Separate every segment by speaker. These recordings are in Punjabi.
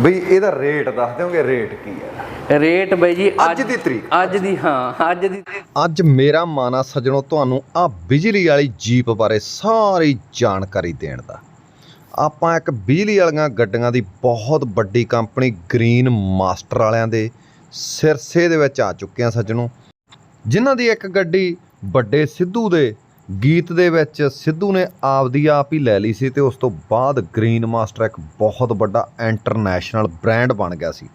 Speaker 1: ਬਈ ਇਹਦਾ ਰੇਟ ਦੱਸ ਦਿਓਗੇ ਰੇਟ ਕੀ ਹੈ।
Speaker 2: ਰੇਟ ਬਈ ਜੀ
Speaker 1: ਅੱਜ ਦੀ ਤਰੀਕ।
Speaker 2: ਅੱਜ ਦੀ ਹਾਂ ਅੱਜ ਦੀ
Speaker 3: ਅੱਜ ਮੇਰਾ ਮਨ ਆ ਸੱਜਣੋ ਤੁਹਾਨੂੰ ਆ ਬਿਜਲੀ ਵਾਲੀ ਜੀਪ ਬਾਰੇ ਸਾਰੀ ਜਾਣਕਾਰੀ ਦੇਣ ਦਾ। ਆਪਾਂ ਇੱਕ ਬਿਜਲੀ ਵਾਲੀਆਂ ਗੱਡੀਆਂ ਦੀ ਬਹੁਤ ਵੱਡੀ ਕੰਪਨੀ ਗ੍ਰੀਨ ਮਾਸਟਰ ਵਾਲਿਆਂ ਦੇ ਸਿਰਸੇ ਦੇ ਵਿੱਚ ਆ ਚੁੱਕੇ ਆ ਸੱਜਣੋ। ਜਿਨ੍ਹਾਂ ਦੀ ਇੱਕ ਗੱਡੀ ਵੱਡੇ ਸਿੱਧੂ ਦੇ ਗੀਤ ਦੇ ਵਿੱਚ ਸਿੱਧੂ ਨੇ ਆਪਦੀ ਆਪ ਹੀ ਲੈ ਲਈ ਸੀ ਤੇ ਉਸ ਤੋਂ ਬਾਅਦ ਗ੍ਰੀਨ ਮਾਸਟਰ ਇੱਕ ਬਹੁਤ ਵੱਡਾ ਇੰਟਰਨੈਸ਼ਨਲ ਬ੍ਰਾਂਡ ਬਣ ਗਿਆ ਸੀ।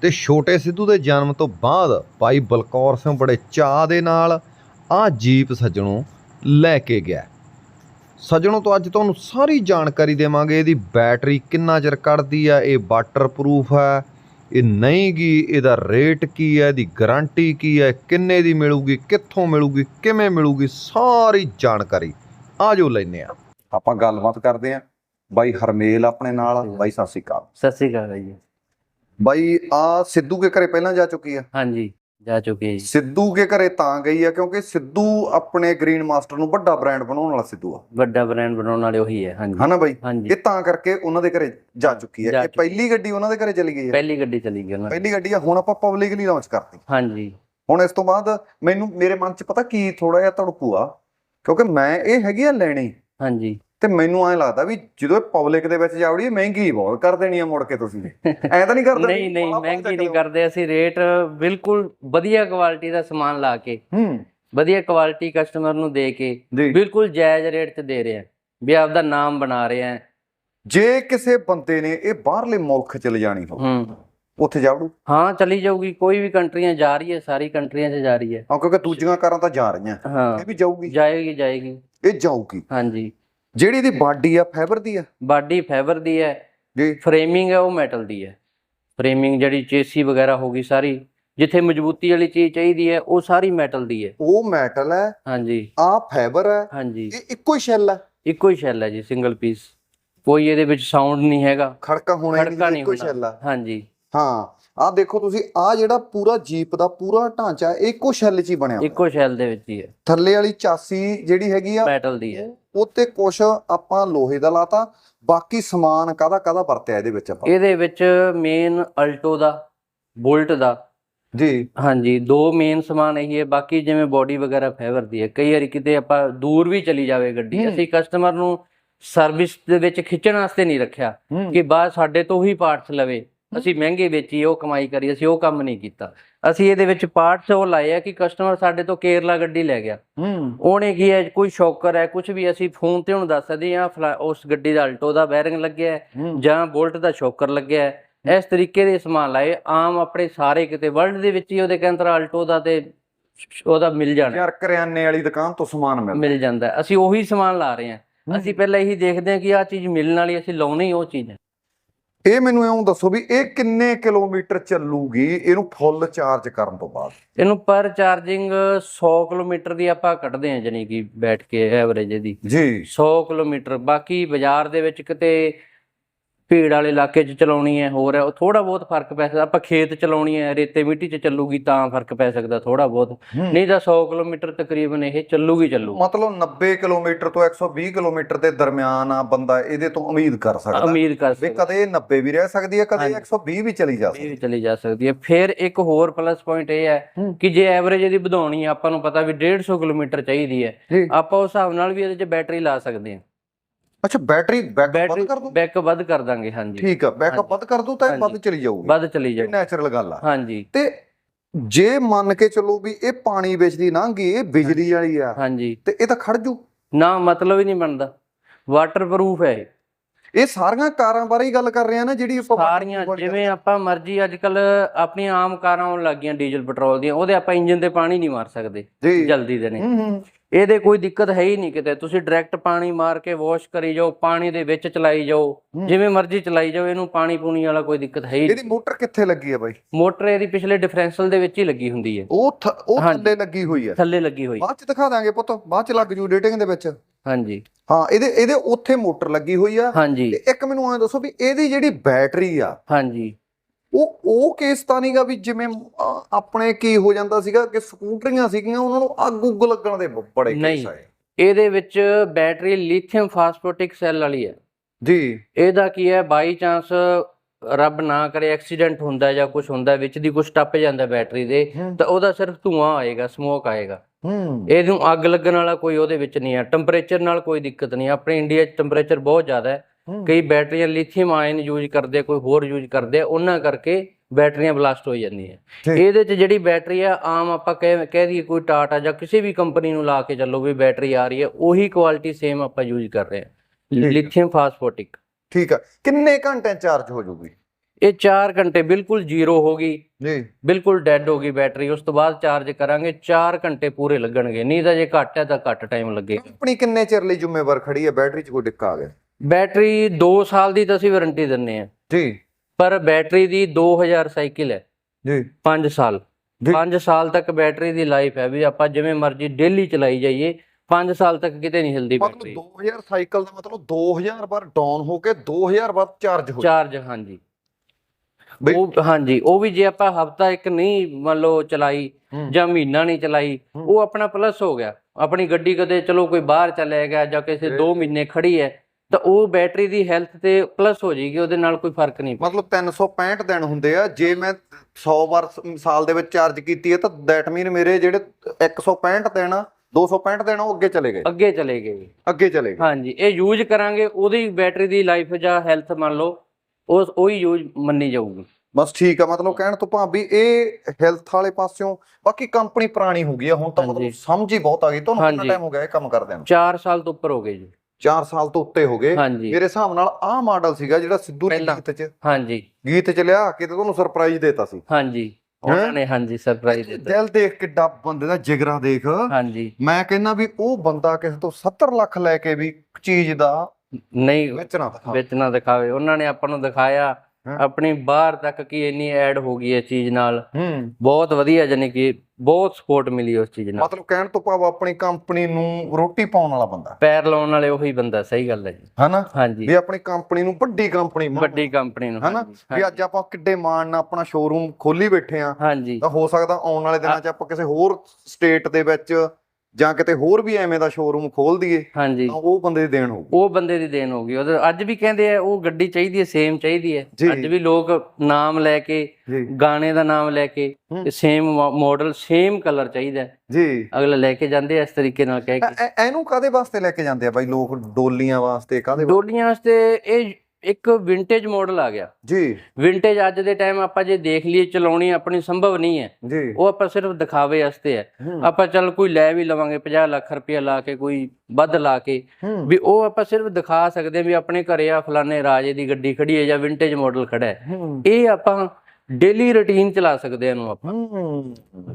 Speaker 3: ਤੇ ਛੋਟੇ ਸਿੱਧੂ ਦੇ ਜਨਮ ਤੋਂ ਬਾਅਦ ਭਾਈ ਬਲਕੌਰ ਸਿੰਘ ਬੜੇ ਚਾਅ ਦੇ ਨਾਲ ਆ ਜੀਪ ਸੱਜਣੋਂ ਲੈ ਕੇ ਗਿਆ। ਸੱਜਣੋਂ ਤੋਂ ਅੱਜ ਤੁਹਾਨੂੰ ਸਾਰੀ ਜਾਣਕਾਰੀ ਦੇਵਾਂਗੇ ਇਹਦੀ ਬੈਟਰੀ ਕਿੰਨਾ ਚਿਰ ਕੱਢਦੀ ਆ, ਇਹ ਵਾਟਰਪ੍ਰੂਫ ਹੈ ਇਹ ਨਹੀਂ ਗੀ ਇਹਦਾ ਰੇਟ ਕੀ ਹੈ ਇਹਦੀ ਗਾਰੰਟੀ ਕੀ ਹੈ ਕਿੰਨੇ ਦੀ ਮਿਲੂਗੀ ਕਿੱਥੋਂ ਮਿਲੂਗੀ ਕਿਵੇਂ ਮਿਲੂਗੀ ਸਾਰੀ ਜਾਣਕਾਰੀ ਆਜੋ ਲੈਨੇ ਆ
Speaker 1: ਆਪਾਂ ਗੱਲਬਾਤ ਕਰਦੇ ਆਂ ਬਾਈ ਹਰਮੇਲ ਆਪਣੇ ਨਾਲ ਆ। ਬਾਈ ਸਤਿ ਸ਼੍ਰੀ ਅਕਾਲ।
Speaker 2: ਸਤਿ ਸ੍ਰੀ ਅਕਾਲ ਜੀ।
Speaker 1: ਬਾਈ ਆ ਸਿੱਧੂ ਕੇ ਘਰੇ ਪਹਿਲਾਂ ਜਾ ਚੁੱਕੀ ਆ?
Speaker 2: ਹਾਂਜੀ। ਜਾ ਚੁੱਕੇ ਜੀ।
Speaker 1: ਸਿੱਧੂ ਕੇ ਘਰੇ ਤਾਂ ਗਈ ਆ ਕਿਉਂਕਿ ਸਿੱਧੂ ਆਪਣੇ ਗ੍ਰੀਨ ਮਾਸਟਰ ਨੂੰ ਵੱਡਾ ਬ੍ਰਾਂਡ ਬਣਾਉਣ ਵਾਲਾ ਸਿੱਧੂ ਆ।
Speaker 2: ਵੱਡਾ ਬ੍ਰਾਂਡ ਬਣਾਉਣ ਵਾਲੇ ਉਹੀ ਹੈ ਹਾਂਜੀ।
Speaker 1: ਹਨਾ ਬਾਈ? ਇਹ ਤਾਂ ਕਰਕੇ ਉਹਨਾਂ ਦੇ ਘਰੇ ਜਾ ਚੁੱਕੀ ਹੈ। ਇਹ। ਪਹਿਲੀ ਗੱਡੀ ਉਹਨਾਂ ਦੇ ਘਰੇ ਚਲੀ ਗਈ ਹੈ।
Speaker 2: ਪਹਿਲੀ ਗੱਡੀ ਚਲੀ ਗਈ ਉਹਨਾਂ।
Speaker 1: ਪਹਿਲੀ ਗੱਡੀ ਆ ਹੁਣ ਆਪਾਂ ਪਬਲਿਕਲੀ ਲਾਂਚ ਕਰਤੀ
Speaker 2: ਹਾਂਜੀ।
Speaker 1: ਹੁਣ ਇਸ ਤੋਂ ਬਾਅਦ ਮੈਨੂੰ ਮੇਰੇ ਮਨ 'ਚ ਪਤਾ ਕੀ ਥੋੜਾ ਜਿਹਾ ਤੜਪੂ ਆ ਕਿਉਂਕਿ ਮੈਂ ਇਹ ਹੈਗੀ ਆ ਲੈਣੀ।
Speaker 2: ਹਾਂਜੀ।
Speaker 1: ਤੇ ਮੈਨੂੰ ਐਂ ਲੱਗਦਾ ਵੀ ਜਦੋਂ ਪਬਲਿਕ ਦੇ ਵਿੱਚ ਜਾਵੜੀ ਮਹਿੰਗੀ ਬਹੁਤ ਕਰ ਦੇਣੀ ਆ ਮੁੜ ਕੇ ਤੁਸੀਂ। ਐਂ ਤਾਂ ਨਹੀਂ ਕਰਦੇ
Speaker 2: ਨਹੀਂ ਨਹੀਂ ਮਹਿੰਗੀ ਨਹੀਂ ਕਰਦੇ ਅਸੀਂ। ਰੇਟ ਬਿਲਕੁਲ ਵਧੀਆ ਕੁਆਲਿਟੀ ਦਾ ਸਮਾਨ ਲਾ ਕੇ
Speaker 1: ਹੂੰ।
Speaker 2: ਵਧੀਆ ਕੁਆਲਿਟੀ ਕਸਟਮਰ ਨੂੰ ਦੇ ਕੇ ਬਿਲਕੁਲ ਜਾਇਜ਼ ਰੇਟ ਤੇ ਦੇ ਰਹੇ। ਆ ਵੀ ਆਪਦਾ ਨਾਮ ਬਣਾ ਰਹੇ। ਆ
Speaker 1: ਜੇ ਕਿਸੇ ਬੰਦੇ ਨੇ ਇਹ ਬਾਹਰਲੇ ਮੁਲਕ ਚ ਲਿਜਾਣੀ ਹੋ
Speaker 2: ਹੂੰ।
Speaker 1: ਉੱਥੇ ਜਾਵੜੂ
Speaker 2: ਹਾਂ ਚਲੀ ਜਾਊਗੀ। ਕੋਈ ਵੀ ਕੰਟਰੀਆਂ ਜਾ ਰਹੀ ਹੈ ਸਾਰੀ ਕੰਟਰੀਆਂ 'ਚ ਜਾ ਰਹੀ ਹੈ।
Speaker 1: ਹਾਂ ਕਿਉਂਕਿ ਦੂਜੀਆਂ ਕਾਰਾਂ ਤਾਂ ਜਾ ਰਹੀਆਂ। ਇਹ ਵੀ ਜਾਊਗੀ।
Speaker 2: ਜਾਏਗੀ ਜਾਏਗੀ।
Speaker 1: ਇਹ ਜਾਊਗੀ।
Speaker 2: ਹਾਂਜੀ।
Speaker 1: ਜਿਹੜੀ ਇਹਦੀ ਬਾਡੀ ਆ ਫਾਈਬਰ ਦੀ ਆ?
Speaker 2: ਬਾਡੀ ਫਾਈਬਰ ਦੀ ਹੈ।
Speaker 1: ਜੀ।
Speaker 2: ਫਰੇਮਿੰਗ ਹੈ ਉਹ ਮੈਟਲ ਦੀ ਹੈ। ਫਰੇਮਿੰਗ ਜਿਹੜੀ ਚੇਸੀ ਵਗੈਰਾ ਹੋਗੀ ਸਾਰੀ ਜਿੱਥੇ ਮਜ਼ਬੂਤੀ ਵਾਲੀ ਚੀਜ਼ ਚਾਹੀਦੀ ਹੈ ਉਹ ਸਾਰੀ ਮੈਟਲ ਦੀ ਹੈ।
Speaker 1: ਉਹ ਮੈਟਲ ਹੈ?
Speaker 2: ਹਾਂਜੀ।
Speaker 1: ਆ ਫਾਈਬਰ ਹੈ?
Speaker 2: ਹਾਂਜੀ।
Speaker 1: ਇਹ ਇੱਕੋ ਹੀ ਸ਼ੈਲ ਹੈ?
Speaker 2: ਇੱਕੋ ਹੀ ਸ਼ੈਲ ਹੈ ਜੀ ਸਿੰਗਲ ਪੀਸ ਕੋਈ ਇਹਦੇ ਵਿੱਚ ਸਾਊਂਡ ਨਹੀਂ ਹੈਗਾ।
Speaker 1: ਖੜਕਾ ਹੋਣਾ ਹੀ
Speaker 2: ਖੜਕਾ
Speaker 1: ਨਹੀਂ ਇੱਕੋ ਹੀ ਸ਼ੈਲ ਆ।
Speaker 2: ਹਾਂਜੀ।
Speaker 1: ਹਾਂ। ਆ ਦੇਖੋ ਤੁਸੀਂ ਆ ਜਿਹੜਾ ਪੂਰਾ ਜੀਪ ਦਾ ਪੂਰਾ ਢਾਂਚਾ ਇੱਕੋ ਸ਼ੈਲ 'ਚ ਹੀ ਬਣਿਆ ਹੋਇਆ।
Speaker 2: ਇੱਕੋ ਸ਼ੈਲ ਦੇ ਵਿੱਚ ਹੀ ਹੈ।
Speaker 1: ਥੱਲੇ ਵਾਲੀ ਚਾਸੀ ਜਿਹੜੀ ਹੈਗੀ ਆ
Speaker 2: ਮੈਟਲ ਦੀ ਹੈ।
Speaker 1: ਉੱਤੇ ਕੁਛ ਆਪਾਂ ਲੋਹੇ ਦਾ ਲਾਤਾ ਬਾਕੀ ਸਮਾਨ ਕਾਹਦਾ ਕਾਹਦਾ ਵਰਤਿਆ ਇਹਦੇ ਵਿੱਚ ਆਪਾਂ?
Speaker 2: ਇਹਦੇ ਵਿੱਚ ਮੇਨ ਅਲਟੋ ਦਾ ਬੁਲਟ ਦਾ।
Speaker 1: ਜੀ।
Speaker 2: ਹਾਂਜੀ ਦੋ ਮੇਨ ਸਮਾਨ ਇਹੀ ਹੈ ਬਾਕੀ ਜਿਵੇਂ ਬੋਡੀ ਵਗੈਰਾ ਫਾਈਬਰ ਦੀ ਹੈ। ਕਈ ਵਾਰੀ ਕਿਤੇ ਆਪਾਂ ਦੂਰ ਵੀ ਚਲੀ ਜਾਵੇ ਗੱਡੀ
Speaker 1: ਹੂੰ।
Speaker 2: ਅਸੀਂ ਕਸਟਮਰ ਨੂੰ ਸਰਵਿਸ ਦੇ ਵਿੱਚ ਖਿੱਚਣ ਵਾਸਤੇ ਨਹੀਂ ਰੱਖਿਆ ਕਿ ਬਾਅਦ ਸਾਡੇ ਤੋਂ ਹੀ ਪਾਰਟਸ ਲਵੇ। ਅਸੀਂ ਮਹਿੰਗੇ ਵੇਚੀ ਉਹ ਕਮਾਈ ਕਰੀ ਅਸੀਂ ਉਹ ਕੰਮ ਨਹੀਂ ਕੀਤਾ। ਅਸੀਂ ਇਹਦੇ ਵਿੱਚ ਪਾਰਟਸ ਉਹ ਲਾਏ ਆ ਕਿ ਕਸਟਮਰ ਸਾਡੇ ਤੋਂ ਕੇਰਲਾ ਗੱਡੀ ਲੈ ਗਿਆ।
Speaker 1: ਹੂੰ
Speaker 2: ਉਹਨੇ ਕੀ ਹੈ ਕੋਈ ਸ਼ੌਕਰ ਹੈ ਕੁਝ ਵੀ ਅਸੀਂ ਫੋਨ ਤੇ ਉਹਨੂੰ ਦੱਸ ਸਕਦੇ ਆ ਉਸ ਗੱਡੀ ਦਾ ਅਲਟੋ ਦਾ ਬੈਰਿੰਗ ਲੱਗਿਆ ਜਾਂ ਬੋਲਟ ਦਾ ਸ਼ੌਕਰ ਲੱਗਿਆ ਇਸ ਤਰੀਕੇ ਦੇ ਸਮਾਨ ਲਾਏ ਆਮ ਆਪਣੇ ਸਾਰੇ ਕਿਤੇ ਵਰਲਡ ਦੇ ਵਿੱਚ ਹੀ ਉਹਦੇ ਕਹਿੰਦਰ ਅਲਟੋ ਦਾ ਤੇ ਉਹਦਾ ਮਿਲ ਜਾਣਾ।
Speaker 1: ਯਾਰ ਕਰਿਆਨੇ ਵਾਲੀ ਦੁਕਾਨ ਤੋਂ ਸਮਾਨ ਮਿਲਦਾ।
Speaker 2: ਮਿਲ ਜਾਂਦਾ। ਅਸੀਂ ਉਹੀ ਸਮਾਨ ਲਾ ਰਹੇ ਹਾਂ। ਅਸੀਂ ਪਹਿਲਾਂ ਇਹੀ ਦੇਖਦੇ ਹਾਂ ਕਿ ਆਹ ਚੀਜ਼ ਮਿਲਣ ਵਾਲੀ ਅਸੀਂ ਲਾਉਣੀ ਉਹ ਚੀਜ਼ ਹੈ।
Speaker 1: ਇਹ ਮੈਨੂੰ ਇਉਂ ਦੱਸੋ ਵੀ ਇਹ ਕਿੰਨੇ ਕਿਲੋਮੀਟਰ ਚੱਲੂਗੀ? ਇਹਨੂੰ ਫੁੱਲ ਚਾਰਜ ਕਰਨ ਤੋਂ ਬਾਅਦ।
Speaker 2: ਇਹਨੂੰ ਪਰ ਚਾਰਜਿੰਗ 100 ਕਿਲੋਮੀਟਰ ਦੀ ਆਪਾਂ ਕੱਢਦੇ ਹਾਂ ਜਾਨੀ ਕਿ ਬੈਠ ਕੇ ਐਵਰੇਜ ਇਹਦੀ।
Speaker 1: ਜੀ।
Speaker 2: 100 ਕਿਲੋਮੀਟਰ। ਬਾਕੀ ਬਾਜ਼ਾਰ ਦੇ ਵਿੱਚ ਕਿਤੇ ਭੀੜ ਵਾਲੇ ਇਲਾਕੇ 'ਚ ਚਲਾਉਣੀ ਹੈ ਹੋਰ ਹੈ ਉਹ ਥੋੜਾ ਬਹੁਤ ਫ਼ਰਕ ਪੈ ਸਕਦਾ ਆਪਾਂ ਖੇਤ ਚਲਾਉਣੀ ਹੈ ਰੇਤੇ ਮਿੱਟੀ 'ਚ ਚੱਲੂਗੀ ਤਾਂ ਫ਼ਰਕ ਪੈ ਸਕਦਾ ਥੋੜਾ ਬਹੁਤ।
Speaker 1: ਹੂੰ।
Speaker 2: ਨਹੀਂ ਤਾਂ 100 ਕਿਲੋਮੀਟਰ ਤਕਰੀਬਨ ਇਹ ਚੱਲੂਗੀ ਚੱਲੂ।
Speaker 1: ਮਤਲਬ 90 ਕਿਲੋਮੀਟਰ ਤੋਂ 120 ਕਿਲੋਮੀਟਰ ਦੇ ਦਰਮਿਆਨ ਆ ਬੰਦਾ ਇਹਦੇ ਤੋਂ ਉਮੀਦ ਕਰ ਸਕਦਾ।
Speaker 2: ਉਮੀਦ ਕਰ
Speaker 1: ਵੀ
Speaker 2: ਸਕਦਾ।
Speaker 1: ਕਦੇ ਇਹ 90 ਵੀ ਰਹਿ ਸਕਦੀ ਹੈ ਕਦੇ
Speaker 2: ਹਾਂਜੀ।
Speaker 1: 120 ਵੀ ਚਲੀ ਜਾ ਸਕਦੀ
Speaker 2: ਵੀ ਚਲੀ ਜਾ ਸਕਦੀ ਹੈ। ਫਿਰ ਇੱਕ ਹੋਰ ਪਲੱਸ ਪੁਆਇੰਟ ਇਹ ਹੈ
Speaker 1: ਹੂੰ।
Speaker 2: ਕਿ ਜੇ ਐਵਰੇਜ ਇਹਦੀ ਵਧਾਉਣੀ ਹੈ ਆਪਾਂ ਨੂੰ ਪਤਾ ਵੀ 150 ਕਿਲੋਮੀਟਰ ਚਾਹੀਦੀ ਹੈ। ਆਪਾਂ ਉਸ ਹਿਸਾਬ ਨਾਲ ਵੀ ਇਹਦੇ 'ਚ ਬੈਟਰੀ ਲਾ ਸਕਦੇ ਹਾਂ।
Speaker 1: ਅੱਛਾ ਬੈਟਰੀ ਬੈਕਅਪ ਵੱਧ ਕਰ ਦੂੰ
Speaker 2: ਬੈਕ ਵੱਧ ਕਰ ਦਾਂਗੇ ਹਾਂਜੀ।
Speaker 1: ਠੀਕ ਆ ਬੈਕਅਪ। ਵੱਧ ਕਰ ਦੂੰ ਤਾਂ ਇਹ ਵੱਧ। ਚਲੀ ਜਾਊਗੀ।
Speaker 2: ਵੱਧ ਚਲੀ
Speaker 1: ਇਹ
Speaker 2: ਜਾਊ
Speaker 1: ਨੈਚੁਰਲ ਗੱਲ ਆ।
Speaker 2: ਹਾਂਜੀ।
Speaker 1: ਤੇ ਜੇ ਮੰਨ ਕੇ ਚੱਲੋ ਵੀ ਇਹ ਪਾਣੀ ਵੇਚਦੀ ਨਾ ਗਈ ਇਹ ਬਿਜਲੀ ਵਾਲੀ ਆ
Speaker 2: ਹਾਂਜੀ।
Speaker 1: ਤੇ ਇਹ ਤਾਂ ਖੜ ਜੂ।
Speaker 2: ਨਾ ਮਤਲਬ ਹੀ ਨਹੀਂ ਬਣਦਾ। ਵਾਟਰਪ੍ਰੂਫ ਹੈ ਇਹ।
Speaker 1: ਇਹ ਸਾਰੀਆਂ ਕਾਰਾਂ ਬਾਰੇ ਹੀ ਗੱਲ ਕਰ ਰਹੇ ਆ ਨਾ ਜਿਹੜੀ ਆਪਾਂ
Speaker 2: ਸਾਰੀਆਂ ਜਿਵੇਂ ਆਪਾਂ ਮਰਜ਼ੀ ਅੱਜ ਕੱਲ ਆਪਣੀਆਂ ਆਮ ਕਾਰਾਂ ਆਉਣ ਲੱਗੀਆਂ ਡੀਜ਼ਲ ਪੈਟਰੋਲ ਦੀਆਂ ਉਹਦੇ ਆਪਾਂ ਇੰਜਨ ਤੇ ਪਾਣੀ ਨਹੀਂ ਮਾਰ ਸਕਦੇ ਜਲਦੀ ਦੇ
Speaker 1: ਹੂੰ।
Speaker 2: ਇਹਦੇ ਕੋਈ ਦਿੱਕਤ ਹੈ ਹੀ ਨਹੀਂ ਕਿਤੇ। ਤੁਸੀਂ ਡਾਇਰੈਕਟ ਪਾਣੀ ਮਾਰ ਕੇ ਵਾਸ਼ ਕਰੀ ਜਾਓ ਪਾਣੀ ਦੇ ਵਿੱਚ ਚਲਾਈ ਜਾਓ
Speaker 1: ਹੂੰ।
Speaker 2: ਜਿਵੇਂ ਮਰਜ਼ੀ ਚਲਾਈ ਜਾਓ ਇਹਨੂੰ ਪਾਣੀ ਪੂਣੀ ਵਾਲਾ ਕੋਈ ਦਿੱਕਤ ਹੈ ਹੀ
Speaker 1: ਇਹਦੀ
Speaker 2: ਨਹੀਂ।
Speaker 1: ਮੋਟਰ ਕਿੱਥੇ ਲੱਗੀ ਆ ਬਾਈ?
Speaker 2: ਮੋਟਰ ਇਹਦੀ ਪਿਛਲੇ ਡਿਫਰੈਂਸ਼ੀਅਲ ਦੇ ਵਿੱਚ ਹੀ ਲੱਗੀ ਹੁੰਦੀ ਹੈ।
Speaker 1: ਉਹ ਉਹ। ਥੱਲੇ ਲੱਗੀ ਹੋਈ ਆ
Speaker 2: ਥੱਲੇ ਲੱਗੀ ਹੋਈ।
Speaker 1: ਬਾਅਦ ਚ ਦਿਖਾ ਦਾਂਗੇ ਪੁੱਤ ਬਾਅਦ ਚ ਲੱਗ ਜੂ ਰੇਟਿੰਗ ਦੇ ਵਿੱਚ।
Speaker 2: ਹਾਂਜੀ।
Speaker 1: ਹਾਂ ਇਹਦੇ ਇਹਦੇ ਉੱਥੇ ਮੋਟਰ ਲੱਗੀ ਹੋਈ ਆ।
Speaker 2: ਹਾਂਜੀ।
Speaker 1: ਤੇ ਇੱਕ ਮੈਨੂੰ ਐਂ ਦੱਸੋ ਵੀ ਇਹਦੀ ਜਿਹੜੀ ਬੈਟਰੀ ਆ
Speaker 2: ਹਾਂਜੀ।
Speaker 1: ਉਹ ਉਹ ਕੇਸ ਤਾਂ ਨਹੀਂਗਾ ਵੀ ਜਿਵੇਂ ਅ, ਆਪਣੇ ਕੀ ਹੋ ਜਾਂਦਾ ਸੀਗਾ ਕਿ ਸਕੂਟਰੀਆਂ ਸੀਗੀਆਂ ਉਹਨਾਂ ਨੂੰ ਅੱਗ ਉੱਗ ਲੱਗਣ ਦੇ ਬ- ਬੜੇ
Speaker 2: ਨਹੀਂ।
Speaker 1: ਕੇਸ ਆਏ।
Speaker 2: ਇਹਦੇ ਵਿੱਚ ਬੈਟਰੀ ਲਿਥੀਅਮ ਫਾਸਫੋਟਿਕ ਸੈੱਲ ਵਾਲੀ ਹੈ।
Speaker 1: ਜੀ।
Speaker 2: ਇਹਦਾ ਕੀ ਹੈ ਬਾਈ ਚਾਂਸ ਰੱਬ ਨਾ ਕਰੇ ਐਕਸੀਡੈਂਟ ਹੁੰਦਾ ਜਾਂ ਕੁਝ ਹੁੰਦਾ ਵਿੱਚ ਦੀ ਕੁਝ ਟੱਪ ਜਾਂਦਾ ਬੈਟਰੀ ਦੇ ਤਾਂ ਉਹਦਾ ਸਿਰਫ ਧੂਆਂ ਆਏਗਾ ਸਮੋਕ ਆਏਗਾ।
Speaker 1: ਹੂੰ।
Speaker 2: ਇਹਨੂੰ ਅੱਗ ਲੱਗਣ ਵਾਲਾ ਕੋਈ ਉਹਦੇ ਵਿੱਚ ਨਹੀਂ ਹੈ। ਟੈਂਪਰੇਚਰ ਨਾਲ ਕੋਈ ਦਿੱਕਤ ਨਹੀਂ ਆਪਣੇ ਇੰਡੀਆ 'ਚ ਟੈਂਪਰੇਚਰ ਬਹੁਤ ਜ਼ਿਆਦਾ ਹੈ। ਕਈ ਬੈਟਰੀਆਂ ਲਿਥੀਅਮ ਆਇਨ ਯੂਜ਼ ਕਰਦੇ ਕੋਈ ਹੋਰ ਯੂਜ਼ ਕਰਦੇ ਉਹਨਾਂ ਕਰਕੇ ਬੈਟਰੀਆਂ ਬਲਾਸਟ ਹੋ ਜਾਂਦੀਆਂ। ਇਹਦੇ 'ਚ ਜਿਹੜੀ ਬੈਟਰੀ ਆ ਆਮ ਆਪਾਂ ਕਹਿ ਕਹਿ ਦਈਏ ਕੋਈ ਟਾਟਾ ਜਾਂ ਕਿਸੇ ਵੀ ਕੰਪਨੀ ਨੂੰ ਲਾ ਕੇ ਚੱਲੋ ਵੀ ਬੈਟਰੀ ਆ ਰਹੀ ਹੈ ਉਹੀ ਕੁਆਲਿਟੀ ਸੇਮ ਆਪਾਂ ਯੂਜ਼ ਕਰ ਰਹੇ ਹਾਂ।
Speaker 1: ਹੈ।
Speaker 2: ਲਿਥੀਅਮ ਫਾਸਫੋਟਿਕ
Speaker 1: ਠੀਕ ਆ। ਕਿੰਨੇ ਘੰਟੇ ਚਾਰਜ ਹੋ ਜੂਗੀ?
Speaker 2: ਇਹ 4 ਘੰਟੇ ਬਿਲਕੁਲ ਜ਼ੀਰੋ ਹੋ ਗਈ।
Speaker 1: ਜੀ।
Speaker 2: ਬਿਲਕੁਲ ਡੈੱਡ ਹੋ ਗਈ ਬੈਟਰੀ ਉਸ ਤੋਂ ਬਾਅਦ ਚਾਰਜ ਕਰਾਂਗੇ 4 ਘੰਟੇ ਪੂਰੇ ਲੱਗਣਗੇ। ਨਹੀਂ ਤਾਂ ਜੇ ਘੱਟ ਹੈ ਤਾਂ ਘੱਟ ਟਾਈਮ ਲੱਗੇਗਾ
Speaker 1: ਕੰਪਨੀ ਕਿੰਨੇ ਚਿਰ ਲਈ ਜ਼ਿੰਮੇਵਾਰ ਖੜੀ ਹੈ? ਬੈਟਰੀ 'ਚ ਕੋਈ ਡਿੱਕਾ ਆ ਗਿਆ?
Speaker 2: ਬੈਟਰੀ 2 ਸਾਲ ਦੀ ਤਾਂ ਅਸੀਂ ਵਾਰੰਟੀ ਦਿੰਨੇ ਆ
Speaker 1: ਜੀ।
Speaker 2: ਪਰ ਬੈਟਰੀ ਦੀ 2000 ਸਾਈਕਲ ਹੈ।
Speaker 1: ਜੀ।
Speaker 2: 5 ਸਾਲ।
Speaker 1: ਜੀ।
Speaker 2: 5 ਸਾਲ ਤੱਕ ਬੈਟਰੀ ਦੀ ਲਾਈਫ ਹੈ ਵੀ ਆਪਾਂ ਜਿਵੇਂ ਮਰਜ਼ੀ ਡੇਲੀ ਚਲਾਈ ਜਾਈਏ 5 ਸਾਲ ਤੱਕ ਕਿਤੇ ਨਹੀਂ ਹਿਲਦੀ ਬੈਟਰੀ।
Speaker 1: ਮਤਲਬ 2000 ਸਾਈਕਲ ਦਾ ਮਤਲਬ 2000 ਵਾਰ ਡਾਊਨ ਹੋ ਕੇ 2000 ਵਾਰ ਚਾਰਜ ਹੋ
Speaker 2: ਚਾਰਜ ਹਾਂਜੀ। ਉਹ ਹਾਂਜੀ ਉਹ ਵੀ ਜੇ ਆਪਾਂ ਹਫਤਾ ਇੱਕ ਨਹੀਂ ਮੰਨ ਲਓ ਚਲਾਈ। ਜਾਂ ਮਹੀਨਾ ਨਹੀਂ ਚਲਾਈ। ਉਹ ਆਪਣਾ ਪਲੱਸ ਹੋ ਗਿਆ। ਆਪਣੀ ਗੱਡੀ ਕਦੇ ਚਲੋ ਕੋਈ ਬਾਹਰ ਚਲੇ ਗਿਆ ਜਾਂ ਕਿਸੇ
Speaker 1: ਤੇ-
Speaker 2: 2 ਮਹੀਨੇ ਖੜੀ ਹੈ ਤਾਂ ਉਹ ਬੈਟਰੀ ਦੀ ਹੈਲਥ ਤੇ ਪਲੱਸ ਹੋ ਜਾਏਗੀ ਉਹਦੇ ਨਾਲ ਕੋਈ ਫ਼ਰਕ ਨਹੀਂ
Speaker 1: ਮਤਲਬ 365 ਦਿਨ ਹੁੰਦੇ ਆ ਜੇ ਮੈਂ 100 ਵਾਰ ਸਾਲ ਦੇ ਵਿੱਚ ਚਾਰਜ ਕੀਤੀ ਹੈ ਤਾਂ ਦੈਟ ਮੀਨ ਮੇਰੇ ਜਿਹੜੇ 165 ਦਿਨ ਆ 265 ਦਿਨ ਉਹ ਅੱਗੇ ਚਲੇ ਗਏ।
Speaker 2: ਅੱਗੇ ਚਲੇ ਗਏ
Speaker 1: ਅੱਗੇ ਚਲੇ ਗਏ।
Speaker 2: ਹਾਂਜੀ ਇਹ ਯੂਜ਼ ਕਰਾਂਗੇ ਉਹਦੀ ਬੈਟਰੀ ਦੀ ਲਾਈਫ ਜਾਂ ਹੈਲਥ ਮੰਨ ਲਓ ਉਸ ਉਹੀ ਯੂਜ਼ ਮੰਨੀ ਜਾਊਗੀ।
Speaker 1: ਬਸ ਠੀਕ ਆ ਮਤਲਬ ਕਹਿਣ ਤੋਂ ਭਾਵ ਇਹ ਹੈਲਥ ਵਾਲੇ ਪਾਸਿਓਂ ਬਾਕੀ ਕੰਪਨੀ ਪੁਰਾਣੀ ਹੋ ਗਈ ਆ ਹੁਣ ਤਾਂ ਮਤਲਬ। ਸਮਝ ਹੀ ਬਹੁਤ ਆ ਗਈ ਤੁਹਾਨੂੰ ਕਿੰਨਾ। ਟਾਈਮ ਹੋ ਗਿਆ ਇਹ ਕੰਮ ਕਰਦਿਆਂ ਨੂੰ?
Speaker 2: 4 ਸਾਲ ਤੋਂ ਉੱਪਰ ਹੋ ਗਏ ਜੀ।
Speaker 1: 4 ਸਾਲ ਤੋਂ ਉੱਤੇ ਹੋ ਗਏ।
Speaker 2: ਹਾਂਜੀ।
Speaker 1: ਮੇਰੇ ਹਿਸਾਬ ਨਾਲ ਆਹ ਮਾਡਲ ਸੀਗਾ ਜਿਹੜਾ ਸਿੱਧੂ ਨੇ
Speaker 2: ਪਹਿਲਾਂ।
Speaker 1: ਗੀਤ 'ਚ।
Speaker 2: ਹਾਂਜੀ।
Speaker 1: ਗੀਤ 'ਚ ਲਿਆ ਕੇ ਤੇ ਤੁਹਾਨੂੰ ਸਰਪ੍ਰਾਈਜ਼ ਦੇਤਾ ਸੀ।
Speaker 2: ਹਾਂਜੀ। ਉਹਨਾਂ ਨੇ ਹਾਂਜੀ ਸਰਪ੍ਰਾਈਜ਼ ਦਿੱਤਾ।
Speaker 1: ਦਿਲ ਦੇਖ ਕਿੱਡਾ ਬੰਦੇ ਦਾ ਜਿਗਰਾ ਦੇਖ।
Speaker 2: ਹਾਂਜੀ।
Speaker 1: ਮੈਂ ਕਹਿੰਦਾ ਵੀ ਉਹ ਬੰਦਾ ਕਿਸੇ ਤੋਂ 70 ਲੱਖ ਲੈ ਕੇ ਵੀ ਚੀਜ਼ ਦਾ
Speaker 2: ਨਹੀਂ
Speaker 1: ਵੇਚਣਾ ਦਿਖਾ
Speaker 2: ਵਿੱਚ ਨਾ ਦਿਖਾਵੇ। ਉਹਨਾਂ ਨੇ ਆਪਾਂ ਨੂੰ ਦਿਖਾਇਆ। ਆਪਣੀ ਬਾਹਰ ਤੱਕ ਕੀ ਇੰਨੀ ਐਡ ਹੋ ਗਈ ਇਸ ਚੀਜ਼ ਨਾਲ?
Speaker 1: ਹੂੰ।
Speaker 2: ਬਹੁਤ ਵਧੀਆ ਜਾਨੀ ਕਿ ਬਹੁਤ ਸਪੋਰਟ ਮਿਲੀ ਉਸ ਚੀਜ਼ ਨਾਲ।
Speaker 1: ਮਤਲਬ ਕਹਿਣ ਤੋਂ ਭਾਵ ਆਪਣੀ ਕੰਪਨੀ ਨੂੰ ਰੋਟੀ ਪਾਉਣ ਵਾਲਾ ਬੰਦਾ।
Speaker 2: ਪੈਰ ਲਾਉਣ ਵਾਲੇ ਉਹੀ ਬੰਦਾ ਸਹੀ ਗੱਲ ਹੈ ਜੀ।
Speaker 1: ਹਨਾ?
Speaker 2: ਹਾਂਜੀ।
Speaker 1: ਵੀ ਆਪਣੀ ਕੰਪਨੀ ਨੂੰ ਵੱਡੀ ਕੰਪਨੀ
Speaker 2: ਵੱਡੀ ਕੰਪਨੀ ਨੂੰ
Speaker 1: ਹਨਾ? ਵੀ ਅੱਜ ਆਪਾਂ ਕਿੱਡੇ ਮਾਣ ਨਾਲ ਆਪਣਾ ਸ਼ੋਰੂਮ ਖੋਲੀ ਬੈਠੇ ਆ
Speaker 2: ਹਾਂਜੀ।
Speaker 1: ਤਾਂ ਹੋ ਸਕਦਾ ਆਉਣ ਵਾਲੇ ਦਿਨਾਂ 'ਚ ਆਪਾਂ ਕਿਸੇ ਹੋਰ ਸਟੇਟ ਦੇ ਵਿੱਚ ਜਾਂ ਕਿਤੇ ਹੋਰ ਵੀ ਐਵੇਂ ਦਾ ਸ਼ੋਰੂਮ ਖੋਲ ਦਈਏ
Speaker 2: ਹਾਂਜੀ।
Speaker 1: ਤਾਂ ਉਹ ਬੰਦੇ ਦੀ ਦੇਣ ਹੋਊ
Speaker 2: ਉਹ ਬੰਦੇ ਦੀ ਦੇਣ ਹੋ ਗਈ ਉਹਦੇ ਅੱਜ ਵੀ ਕਹਿੰਦੇ ਆ ਉਹ ਗੱਡੀ ਚਾਹੀਦੀ ਹੈ ਸੇਮ ਚਾਹੀਦੀ ਹੈ।
Speaker 1: ਜੀ।
Speaker 2: ਅੱਜ ਵੀ ਲੋਕ ਨਾਮ ਲੈ ਕੇ
Speaker 1: ਜੀ।
Speaker 2: ਗਾਣੇ ਦਾ ਨਾਮ ਲੈ ਕੇ
Speaker 1: ਹੂੰ।
Speaker 2: ਸੇਮ ਮਾਡਲ ਸੇਮ ਕਲਰ ਚਾਹੀਦਾ ਹੈ।
Speaker 1: ਜੀ।
Speaker 2: ਅਗਲਾ ਲੈ ਕੇ ਜਾਂਦੇ ਆ ਇਸ ਤਰੀਕੇ ਨਾਲ ਕਹਿ ਕੇ।
Speaker 1: ਐ- ਐ- ਇਹਨੂੰ ਕਾਦੇ ਵਾਸਤੇ ਲੈ ਕੇ ਜਾਂਦੇ ਆ ਬਾਈ ਲੋਕ? ਡੋਲੀਆਂ ਵਾਸਤੇ ਕਾਦੇ
Speaker 2: ਡੋਲੀਆਂ ਵਾਸਤੇ ਇਹ ਇੱਕ ਵਿੰਟੇਜ ਮਾਡਲ ਆ ਗਿਆ।
Speaker 1: ਜੀ।
Speaker 2: ਵਿੰਟੇਜ ਅੱਜ ਦੇ ਟਾਈਮ ਆਪਾਂ ਜੇ ਦੇਖ ਲਈਏ ਚਲਾਉਣੀ ਆਪਣੀ ਸੰਭਵ ਨਹੀਂ ਹੈ।
Speaker 1: ਜੀ।
Speaker 2: ਉਹ ਆਪਾਂ ਸਿਰਫ ਦਿਖਾਵੇ ਵਾਸਤੇ ਹੈ। ਆਪਾਂ ਚੱਲ ਕੋਈ ਲੈ ਵੀ ਲਵਾਂਗੇ 50 ਲੱਖ ਰੁਪਇਆ ਲਾ ਕੇ ਕੋਈ ਵੱਧ ਲਾ ਕੇ ਵੀ ਉਹ ਆਪਾਂ ਸਿਰਫ ਦਿਖਾ ਸਕਦੇ ਵੀ ਆਪਣੇ ਘਰੇ ਆ ਫਲਾਣੇ ਰਾਜੇ ਦੀ ਗੱਡੀ ਖੜੀ ਹੈ ਜਾਂ ਵਿੰਟੇਜ ਮਾਡਲ ਖੜਾ ਹੂੰ, ਇਹ ਆਪਾਂ ਡੇਲੀ ਰੁਟੀਨ ਚਲਾ ਸਕਦੇ ਹਾਂ ਇਹਨੂੰ ਆਪਾਂ।